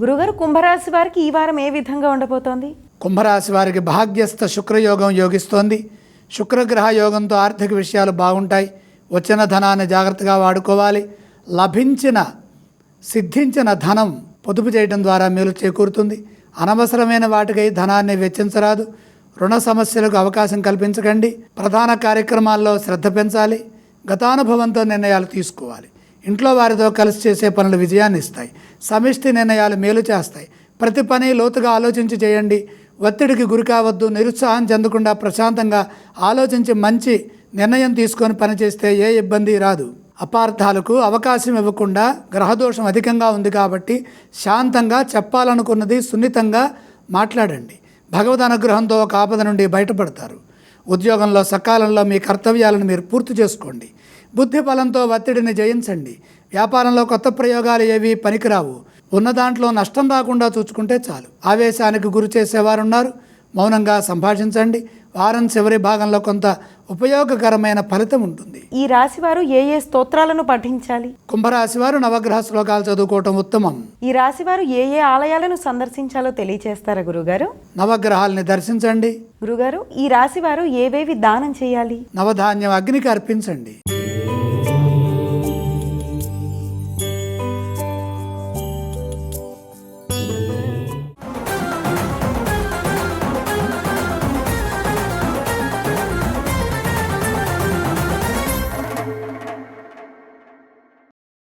గురుగారు కుంభరాశి వారికి ఈ వారం ఏ విధంగా ఉండబోతోంది? కుంభరాశి వారికి భాగ్యస్థ శుక్రయోగం యోగిస్తోంది. శుక్రగ్రహ యోగంతో ఆర్థిక విషయాలు బాగుంటాయి. వచ్చిన ధనాన్ని జాగ్రత్తగా వాడుకోవాలి. లభించిన సిద్ధించిన ధనం పొదుపు చేయడం ద్వారా మేలు చేకూరుతుంది. అనవసరమైన వాటికై ధనాన్ని వెచ్చించరాదు. రుణ సమస్యలకు అవకాశం కల్పించకండి. ప్రధాన కార్యక్రమాల్లో శ్రద్ధ పెంచాలి. గతానుభవంతో నిర్ణయాలు తీసుకోవాలి. ఇంట్లో వారితో కలిసి చేసే పనులు విజయాన్ని ఇస్తాయి. సమిష్టి నిర్ణయాలు మేలు చేస్తాయి. ప్రతి పని లోతుగా ఆలోచించి చేయండి. ఒత్తిడికి గురి కావద్దు. నిరుత్సాహం చెందకుండా ప్రశాంతంగా ఆలోచించి మంచి నిర్ణయం తీసుకొని పనిచేస్తే ఏ ఇబ్బంది రాదు. అపార్థాలకు అవకాశం ఇవ్వకుండా గ్రహదోషం అధికంగా ఉంది కాబట్టి శాంతంగా చెప్పాలనుకున్నది సున్నితంగా మాట్లాడండి. భగవద్ అనుగ్రహంతో ఒక ఆపద నుండి బయటపడతారు. ఉద్యోగంలో సకాలంలో మీ కర్తవ్యాలను మీరు పూర్తి చేసుకోండి. బుద్ధి బలంతో ఒత్తిడిని జయించండి. వ్యాపారంలో కొత్త ప్రయోగాలు ఏవి పనికిరావు. ఉన్న దాంట్లో నష్టం రాకుండా చూసుకుంటే చాలు. ఆవేశానికి గురి చేసేవారు ఉన్నారు మౌనంగా సంభాషించండి. వారం చివరి భాగంలో కొంత ఉపయోగకరమైన ఫలితం ఉంటుంది. ఈ రాశి వారు ఏ ఏ స్తోత్రాలను పఠించాలి? కుంభరాశి వారు నవగ్రహ శ్లోకాలు చదువుకోవటం ఉత్తమం. ఈ రాశి వారు ఏ ఏ ఆలయాలను సందర్శించాలో తెలియచేస్తారా గురుగారు? నవగ్రహాల్ని దర్శించండి. గురుగారు ఈ రాశి వారు ఏవేవి దానం చేయాలి? నవధాన్యం అగ్నికి అర్పించండి.